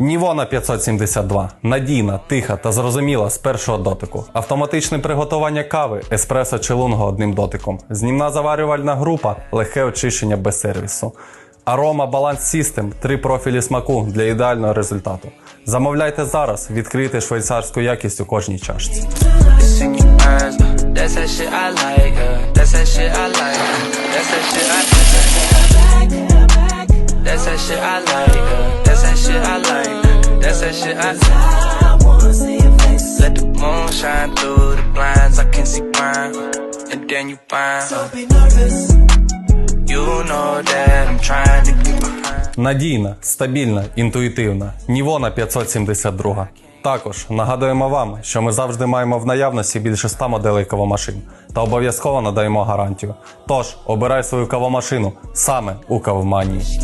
Нівона 572 надійна, тиха та зрозуміла з першого дотику. Автоматичне приготування кави, еспресо чи лунго одним дотиком. Знімна заварювальна група, легке очищення без сервісу. Арома Баланс System – три профілі смаку для ідеального результату. Замовляйте зараз, відкрийте швейцарську якість у кожній чашці. That's that shit I like. That shit I Let the moon shine through the blinds. I can see mine. And then you find. You know that I'm trying to get behind. Надійна, стабільна, інтуїтивна. Нівона 572. Також нагадуємо вам, що ми завжди маємо в наявності більше 100 моделей кавомашин та обов'язково надаємо гарантію. Тож обирай свою кавомашину саме у кавоманії.